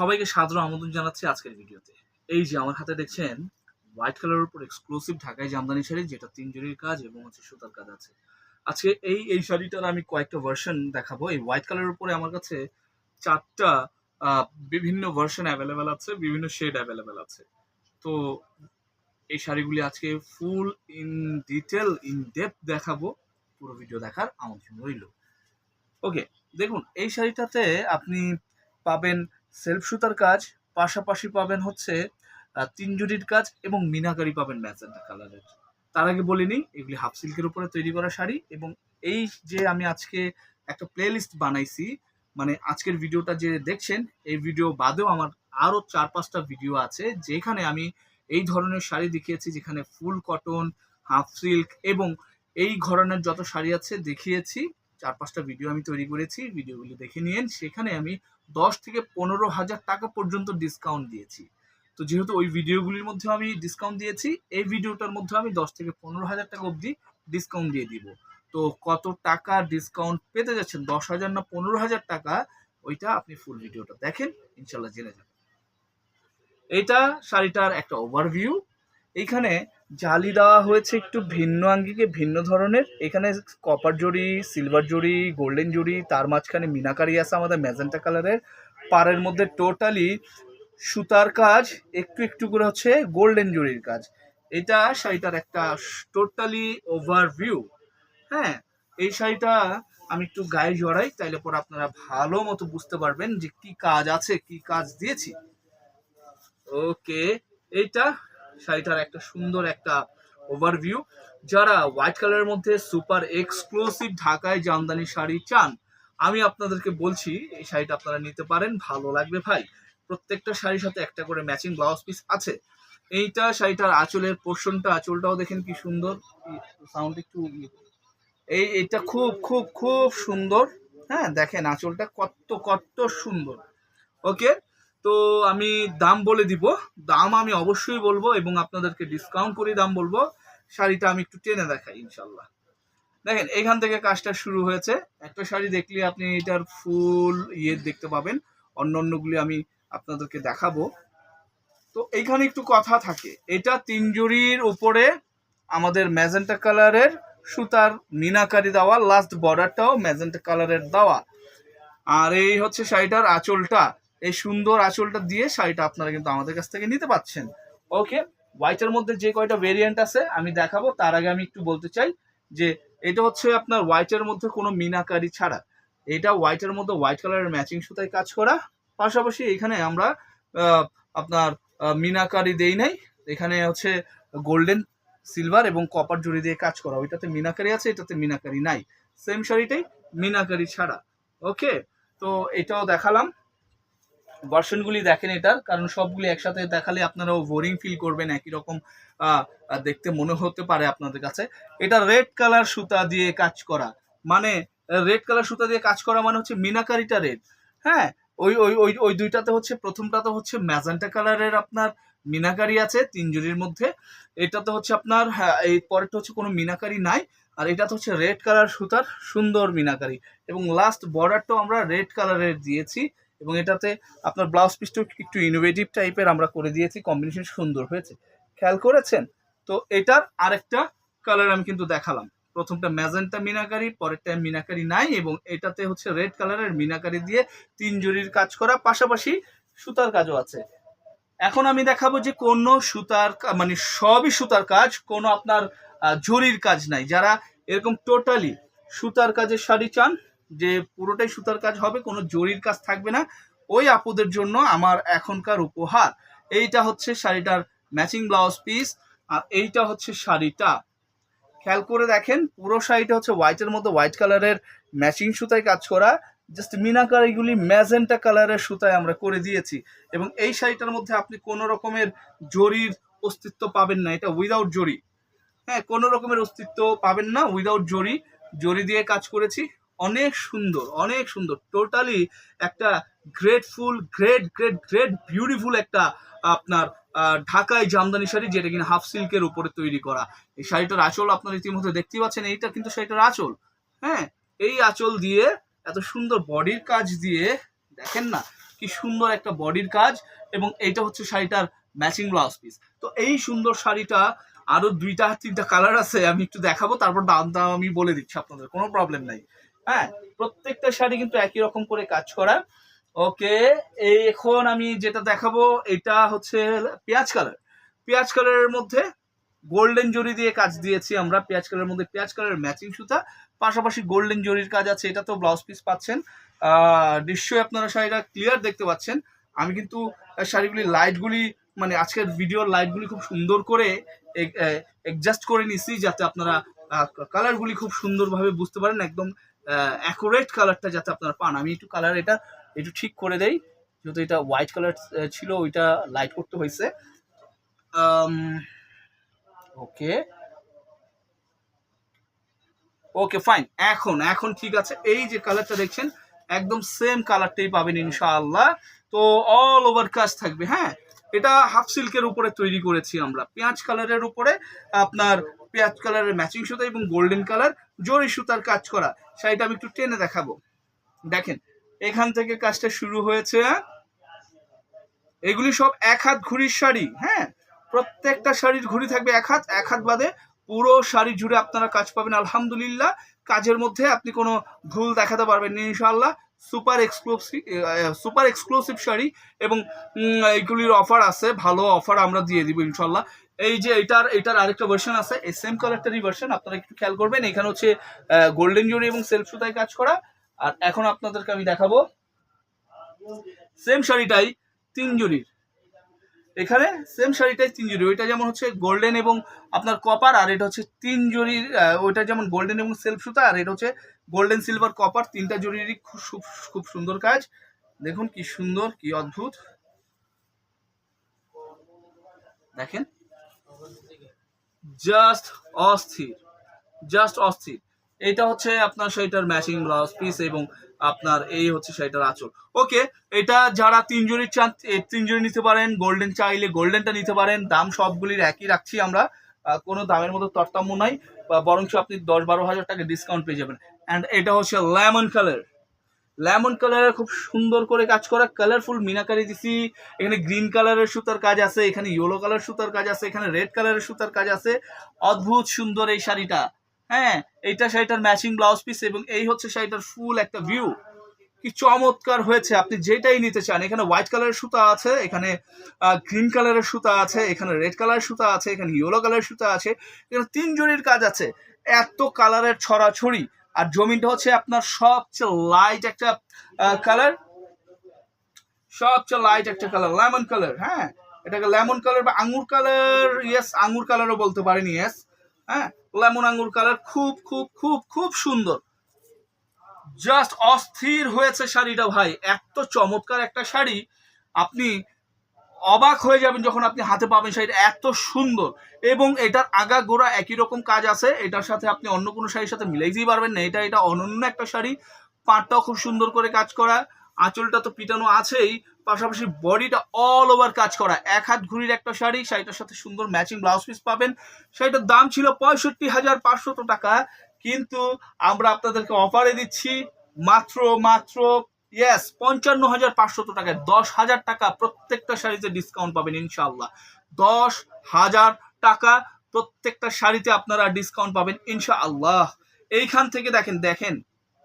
সবাইকে সাদর আমন্ত্রণ জানাচ্ছি আজকের ভিডিওতে। এই যে আমার হাতে দেখছেন হোয়াইট কালারের উপর এক্সক্লুসিভ ঢাকায় জামদানি শাড়ি, যেটা তিন জরির কাজ এবং হচ্ছে সুতার কাজ আছে। আজকে এই এই শাড়িটার আমি কয়েকটা ভার্সন দেখাবো। এই হোয়াইট কালারের উপরে আমার কাছে চারটা বিভিন্ন ভার্সন অ্যাভেলেবেল আছে, বিভিন্ন শেড অ্যাভেলেবেল আছে। তো এই শাড়িগুলি আজকে full in detail in depth দেখাবো। পুরো ভিডিও দেখার আমন্ত্রণ রইল। ওকে দেখুন, এই শাড়িটাতে আপনি পাবেন সেলফ সুতার কাজ, পাশাপাশি পাবেন হচ্ছে তিন জুড়ির কাজ এবং মিনাকারি পাবেন ম্যাজেন্টা কালারের। তার আগে বলিনি এগুলি হাফ সিল্কের উপরে তৈরি করা শাড়ি এবং এই যে আমি আজকে একটা প্লেলিস্ট বানাইছি মানে আজকের ভিডিওটা যে দেখছেন, এই ভিডিও বাদেও আমার আরও চার পাঁচটা ভিডিও আছে যেখানে আমি এই ধরনের শাড়ি দেখিয়েছি, যেখানে ফুল কটন, হাফ সিল্ক এবং এই ধরনের যত শাড়ি আছে দেখিয়েছি। চার পাঁচটা ভিডিও আমি তৈরি করেছি, ভিডিওগুলি দেখে নিয়েন। সেখানে আমি দশ থেকে পনেরো হাজার টাকা পর্যন্ত ডিসকাউন্ট দিয়েছি। তো যেহেতু ওই ভিডিওগুলির মধ্যে আমি ডিসকাউন্ট দিয়েছি, এই ভিডিওটার মধ্যে আমি দশ থেকে পনেরো হাজার টাকা অবধি ডিসকাউন্ট দিয়ে দিব। তো কত টাকা ডিসকাউন্ট পেতে যাচ্ছেন? দশ হাজার না পনেরো হাজার টাকা? ওইটা আপনি ফুল ভিডিওটা দেখেন ইনশাল্লাহ জেনে যাবেন। এটা শাড়িটার একটা ওভারভিউ এইখানে জালি দেওয়া হয়েছে একটু ভিন্ন আঙ্গিকে, ভিন্ন ধরনের। এখানে copper zari silver zari golden zari, তার মাঝখানে মিনাকারি আছে আমাদের ম্যাজেন্টা কালারের পাড়ের মধ্যে টোটালি সুতার কাজ, একটু একটু করে হচ্ছে গোল্ডেন জড়ির কাজ। এটা শাড়িটার একটা টোটালি ওভারভিউ হ্যাঁ এই শাড়িটা আমি একটু গায়ে জড়াই, তাইলে পরে আপনারা ভালো মতো বুঝতে পারবেন যে কি কাজ আছে, কি কাজ দিয়েছি। ওকে, এইটা শাড়িটার একটা সুন্দর একটা ওভারভিউ যারা হোয়াইট কালারের মধ্যে সুপার এক্সক্লুসিভ ঢাকায় জামদানি শাড়ি চান, আমি আপনাদেরকে বলছি, এই শাড়িটা আপনারা নিতে পারেন, ভালো লাগবে ভাই। প্রত্যেকটা শাড়ির সাথে একটা করে ম্যাচিং ব্লাউজ পিস আছে। এইটা শাড়িটার আঁচলের পোর্শনটা আঁচলটাও দেখেন কি সুন্দর। সাউন্ড একটু ইয়ে। এই, এটা খুব খুব খুব সুন্দর। হ্যাঁ দেখেন আঁচলটা কত কত সুন্দর। ওকে তো আমি দাম বলে দিব। দাম আমি অবশ্যই বলব এবং আপনাদেরকে ডিসকাউন্ট করে দাম বলব। শাড়িটা আমি একটু টেনে দেখাই ইনশাল্লাহ দেখেন, এখান থেকে কাজটা শুরু হয়েছে। একটা শাড়ি দেখলে আপনি এটার ফুল ইয়ে দেখতে পাবেন। অন্য অন্যগুলি আমি আপনাদেরকে দেখাবো। তো এইখানে একটু কথা থাকে। এটা তিনজুরির উপরে আমাদের ম্যাজেন্টা কালারের সুতার মিনাকারি দেওয়া লাস্ট বর্ডারটাও ম্যাজেন্টা কালারের দেওয়া। আর এই হচ্ছে শাড়িটার আঁচলটা। এই সুন্দর আঁচলটা দিয়ে শাড়িটা আপনারা কিন্তু আমাদের কাছ থেকে নিতে পাচ্ছেন। ওকে, হোয়াইটের মধ্যে যে কয়টা ভেরিয়েন্ট আছে আমি দেখাবো, তার আগে আমি একটু বলতে চাই যে এটা হচ্ছে আপনার হোয়াইটের মধ্যে কোনো মিনাকারি ছাড়া। এটা হোয়াইটের মধ্যে হোয়াইট কালারের ম্যাচিং সুতায় কাজ করা। পাশাপাশি এখানে আমরা আপনার মিনাকারি দেই নাই। এখানে হচ্ছে গোল্ডেন সিলভার এবং কপার জুড়ি দিয়ে কাজ করা। ওইটাতে মিনাকারি আছে, এটাতে মিনাকারি নাই। সেম শাড়িটাই মিনাকারি ছাড়া। ওকে, তো এটাও দেখালাম। ভার্সনগুলি দেখেন এটার কারণ সবগুলি একসাথে দেখালে আপনারাও বোরিং ফিল করবেন একই রকম দেখতে মনে হতে পারে আপনাদের কাছে। এটা রেড কালার সুতা দিয়ে কাজ করা। মানে রেড কালার সুতা দিয়ে কাজ করা মানে হচ্ছে মিনাকারিটা রেড হ্যাঁ ওই ওই ওই ওই দুইটাতে হচ্ছে প্রথমটাতে হচ্ছে ম্যাজেন্টা কালারের আপনার মিনাকারি আছে তিন জুড়ির মধ্যে। এটাতে হচ্ছে আপনার হ্যাঁ, এই পরেরটা হচ্ছে কোনো মিনাকারি নাই। আর এটাতে হচ্ছে রেড কালার সুতার সুন্দর মিনাকারি। এবং লাস্ট বর্ডারটাও আমরা রেড কালারের দিয়েছি। এবং এটাতে আপনার ব্লাউজ পিসটাও একটু ইনোভেটিভ টাইপের আমরা করে দিয়েছি কম্বিনেশন সুন্দর হয়েছে। খেয়াল করেছেন? তো এটার আরেকটা কালার আমি কিন্তু দেখালাম। প্রথমটা ম্যাজেন্টা মিনাকারি, পরেরটা মিনাকারি নাই এবং এটাতে হচ্ছে রেড কালারের মিনাকারি দিয়ে তিন জুড়ির কাজ করা, পাশাপাশি সুতার কাজও আছে। এখন আমি দেখাবো যে কোনো সুতার মানে সবই সুতার কাজ, কোনো আপনার জরির কাজ নাই। যারা এরকম টোটালি সুতার কাজের শাড়ি চান যে পুরোটাই সুতার কাজ হবে, কোনো জরির কাজ থাকবে না। ওই আপুদের জন্য আমার এখনকার উপহার। এইটা হচ্ছে শাড়িটার ম্যাচিং ব্লাউজ পিস আর এইটা হচ্ছে শাড়িটা। খেয়াল করে দেখেন, পুরো শাড়িটা হচ্ছে হোয়াইটের মধ্যে হোয়াইট কালারের ম্যাচিং সুতায় কাজ করা। জাস্ট মিনাকারিগুলি ম্যাজেন্টা কালারের সুতায় আমরা করে দিয়েছি। এবং এই শাড়িটার মধ্যে আপনি কোনো রকমের জরির অস্তিত্ব পাবেন না। এটা উইদাউট জরি। হ্যাঁ কোনো রকমের অস্তিত্ব পাবেন না। উইদাউট জরি জরি দিয়ে কাজ করেছি। অনেক সুন্দর অনেক সুন্দর। টোটালি একটা grateful great great great beautiful একটা আপনার ঢাকায় জামদানি শাড়ি যেটা কিনা হাফ সিল্কের উপরে তৈরি করা। এই শাড়িটার আঁচল আপনারা ইতিমধ্যে দেখতে পাচ্ছেন, এইটা কিন্তু শাড়িটার আঁচল। হ্যাঁ এই আঁচল দিয়ে এত সুন্দর বডির কাজ দিয়ে, দেখেন না কি সুন্দর একটা বডির কাজ এবং এইটা হচ্ছে শাড়িটার ম্যাচিং ব্লাউজ পিস তো এই সুন্দর শাড়িটা আরও দুইটা, তিনটা কালার আছে, আমি একটু দেখাবো, তারপর দাম দাম আমি বলে দিচ্ছি আপনাদের, কোনো প্রবলেম নাই। হ্যাঁ প্রত্যেকটা শাড়ি কিন্তু একই রকম করে কাজ করা ওকে এই এখন আমি যেটা দেখাবো, এটা হচ্ছে পেঁয়াজ কালার। পেঁয়াজ কালারের মধ্যে গোল্ডেন জরি দিয়ে কাজ দিয়েছি আমরা। পেঁয়াজ কালারের মধ্যে পেঁয়াজ কালারের ম্যাচিং সুতা। পাশাপাশি গোল্ডেন জরির কাজ আছে, এটা তো ব্লাউজ পিস পাচ্ছেন। নিশ্চয়ই আপনারা শাড়িটা ক্লিয়ার দেখতে পাচ্ছেন। আমি কিন্তু শাড়িগুলি লাইটগুলি মানে আজকের ভিডিওর লাইটগুলি খুব সুন্দর করে অ্যাডজাস্ট করে নিছি যাতে আপনারা কালারগুলি খুব সুন্দরভাবে বুঝতে পারেন। একদম অ্যাকুরেট কালারটা যাতে আপনারা পান। আমি একটু কালার এটা একটু ঠিক করে দেই। যেহেতু এটা হোয়াইট কালার ছিল, ওইটা লাইট করতে হয়েছে। ওকে ওকে ফাইন এখন এখন ঠিক আছে। এই যে কালারটা দেখছেন, একদম সেম কালারটাই পাবেন ইনশাআল্লাহ। তো অল ওভার কাজ থাকবে হ্যাঁ? এটা হাফ সিল্কের উপরে তৈরি করেছি আমরা। পেঁয়াজ কালারের উপরে আপনার পেঁয়াজ কালারের ম্যাচিং সুতা এবং গোল্ডেন কালার জরি সুতার কাজ করা। শাড়িটা আমি একটু টেনে দেখাবো। দেখেন, এখান থেকে কাজটা শুরু হয়েছে। এগুলি সব এক হাত ঘুড়ির শাড়ি হ্যাঁ? প্রত্যেকটা শাড়ির ঘুড়ি থাকবে এক হাত এক হাত বাদে পুরো শাড়ি জুড়ে আপনারা কাজ পাবেন। আলহামদুলিল্লাহ, কাজের মধ্যে আপনি কোনো ভুল দেখাতে পারবেন না ইনশাল্লাহ super exclusive super exclusive sari এবং এইগুলির অফার আছে। ভালো অফার আমরা দিয়ে দিব ইনশাল্লাহ এই যে এটার এটার আরেকটা ভার্সন আছে এই সেম কালারটারই ভার্সন আপনারা একটু খেয়াল করবেন এখানে হচ্ছে গোল্ডেন জরি এবং সেলফ সুতায় কাজ করা। আর এখন আপনাদেরকে আমি দেখাবো সেম শাড়িটাই তিন জরির এখানে সেম শাড়িটাই তিন জরি ওইটা যেমন হচ্ছে গোল্ডেন এবং আপনার কপার আর এটা হচ্ছে তিন জরির আহ, ওইটা যেমন গোল্ডেন এবং সেলফ সুতা আর এটা হচ্ছে গোল্ডেন সিলভার কপার তিনটা জরিরই খুব খুব খুব সুন্দর কাজ। দেখুন কি সুন্দর কি অদ্ভুত। দেখেন। জাস্ট অস্থির। জাস্ট অস্থির। এটা হচ্ছে আপনার সেইটার ম্যাচিং ব্লাউজ পিস এবং আপনার এই হচ্ছে সেইটার আঁচল। ওকে এটা যারা তিনজনই চান, এ তিনজনই নিতে পারেন গোল্ডেন চাইলে গোল্ডেনটা নিতে পারেন। দাম সবগুলির একই রাখছি আমরা। কোনো দামের মতো তরতাম্য নাই। বরঞ্চ আপনি দশ বারো হাজার টাকা ডিসকাউন্ট পেয়ে যাবেন। অ্যান্ড এটা হচ্ছে লেমন কালার লেমন কালারের খুব সুন্দর করে কাজ করা কালারফুল মিনাকারি দিছি। এখানে গ্রিন কালারের সুতার কাজ আছে, এখানে ইয়েলো কালার সুতার কাজ আছে, এখানে রেড কালারের সুতার কাজ আছে। অদ্ভুত সুন্দর এই শাড়িটা। হ্যাঁ এইটা শাড়িটার ম্যাচিং ব্লাউজ পিস এবং এই হচ্ছে শাড়িটার ফুল একটা ভিউ কি চমৎকার হয়েছে, আপনি যেটাই নিতে চান। এখানে হোয়াইট কালারের সুতা আছে, এখানে গ্রিন কালারের সুতা আছে, এখানে রেড কালারের সুতা আছে, এখানে ইয়েলো কালারের সুতা আছে। এখানে তিন জরির কাজ আছে। এত কালারের ছড়াছড়ি। আর জমিনটা হচ্ছে আপনার সবচেয়ে লাইট একটা কালার সবচেয়ে লাইট একটা কালার লেমন কালার হ্যাঁ। এটাকে লেমন কালার বা আঙ্গুর কালার ইয়েস আঙ্গুর কালারও বলতে পারেন ইয়েস হ্যাঁ লেমন আঙ্গুর কালার খুব খুব খুব খুব সুন্দর। জাস্ট অস্থির হয়েছে শাড়িটা ভাই, এত চমৎকার একটা শাড়ি। আপনি অবাক হয়ে যাবেন যখন আপনি হাতে পাবেন শাড়িটা। এত সুন্দর। এবং এটার আগা গোড়া একই রকম কাজ আছে। এটার সাথে আপনি অন্য কোনো শাড়ির সাথে মিলাইতেই পারবেন না। এটা এটা অনন্য একটা শাড়ি। পাটটাও খুব সুন্দর করে কাজ করা। আঁচলটা তো পিটানো আছেই। পাশাপাশি বডিটা অল ওভার কাজ করা। এক হাত ঘুরির একটা শাড়ি। শাড়িটার সাথে সুন্দর ম্যাচিং ব্লাউজ পিস পাবেন। শাড়িটার দাম ছিল পঁয়ষট্টি হাজার পাঁচশত টাকা। কিন্তু আমরা আপনাদেরকে অফারে দিচ্ছি মাত্র মাত্র ইয়েস পঞ্চান্ন হাজার পাঁচশত টাকায় দশ হাজার টাকা প্রত্যেকটা শাড়িতে ডিসকাউন্ট পাবেন ইনশাআল্লাহ। দশ হাজার টাকা প্রত্যেকটা শাড়িতে আপনারা ডিসকাউন্ট পাবেন ইনশাআল্লাহ। এইখান থেকে দেখেন দেখেন,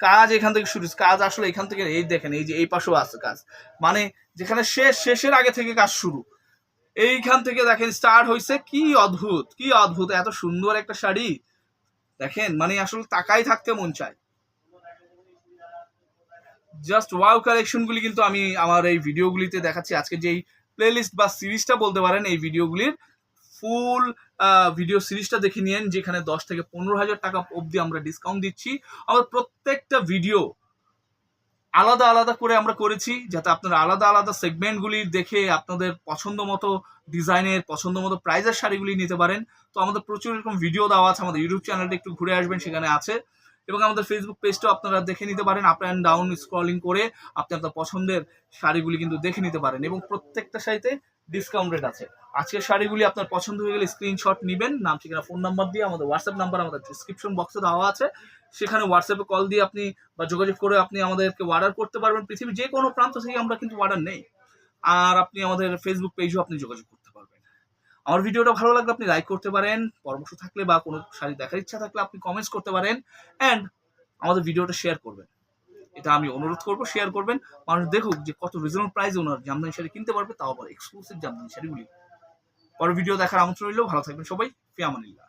কাজ এখান থেকে শুরু কাজ আসলে এখান থেকে, এই দেখেন, এই যে এই পাশেও আছে কাজ। মানে যেখানে শেষ, শেষের আগে থেকে কাজ শুরু। এইখান থেকে দেখেন স্টার্ট হয়েছে। কি অদ্ভুত কি অদ্ভুত, এত সুন্দর একটা শাড়ি। দেখেন মানে আসলে তাকাই থাকতে মন চায়। জাস্ট ওয়াও কালেকশনগুলি কিন্তু আমি আমার এই ভিডিওগুলিতে দেখাচ্ছি। আজকে যেই প্লেলিস্ট বা সিরিজটা বলতে পারেন, এই ভিডিওগুলির ফুল ভিডিও সিরিজটা দেখে নিন যেখানে দশ থেকে পনেরো হাজার টাকা অবধি আমরা ডিসকাউন্ট দিচ্ছি। আমার প্রত্যেকটা ভিডিও আলাদা আলাদা করে আমরা করেছি, যাতে আপনারা আলাদা আলাদা সেগমেন্টগুলি দেখে আপনাদের পছন্দ মতো ডিজাইনের পছন্দ মতো প্রাইজের শাড়িগুলি নিতে পারেন। তো আমাদের প্রচুর এরকম ভিডিও দেওয়া আছে, আমাদের ইউটিউব চ্যানেলটা একটু ঘুরে আসবেন, সেখানে আছে। এবং আমাদের ফেসবুক পেজটাও আপনারা দেখে নিতে পারেন আপ অ্যান্ড ডাউন স্ক্রলিং করে আপনি আপনার পছন্দের শাড়িগুলি কিন্তু দেখে নিতে পারেন এবং প্রত্যেকটা শাড়িতে ডিসকাউন্ট রেট আছে। আজকের শাড়িগুলি আপনার পছন্দ হয়ে গেলে স্ক্রিনশট নেবেন, নাম, ঠিকানা ফোন নাম্বার দিয়ে আমাদের হোয়াটসঅ্যাপ নাম্বার আমাদের ডিসক্রিপশন বক্সে দেওয়া আছে। সেখানে হোয়াটসঅ্যাপে কল দিয়ে আপনি বা যোগাযোগ করে আপনি আমাদেরকে অর্ডার করতে পারবেন। পৃথিবীর যে কোনো প্রান্ত থেকে আমরা কিন্তু অর্ডার নেই। আর আপনি আমাদের ফেসবুক পেজও আপনি যোগাযোগ করতে পারবেন। আমার ভিডিওটা ভালো লাগলে আপনি লাইক করতে পারেন, পরামর্শ থাকলে বা কোনো শাড়ি দেখার ইচ্ছা থাকলে আপনি কমেন্টস করতে পারেন অ্যান্ড আমাদের ভিডিওটা শেয়ার করবেন। এটা আমি অনুরোধ করব শেয়ার করবেন। মানুষ দেখুক যে কত রিজনেবল প্রাইসে ওনার জামদানি শাড়ি কিনতে পারবে, তাও আবার এক্সক্লুসিভ জামদানি শাড়িগুলি। পরের ভিডিও দেখার আমন্ত্রণ রইলেও ভালো থাকবেন সবাই, ফিয়ামানিল্লাহ।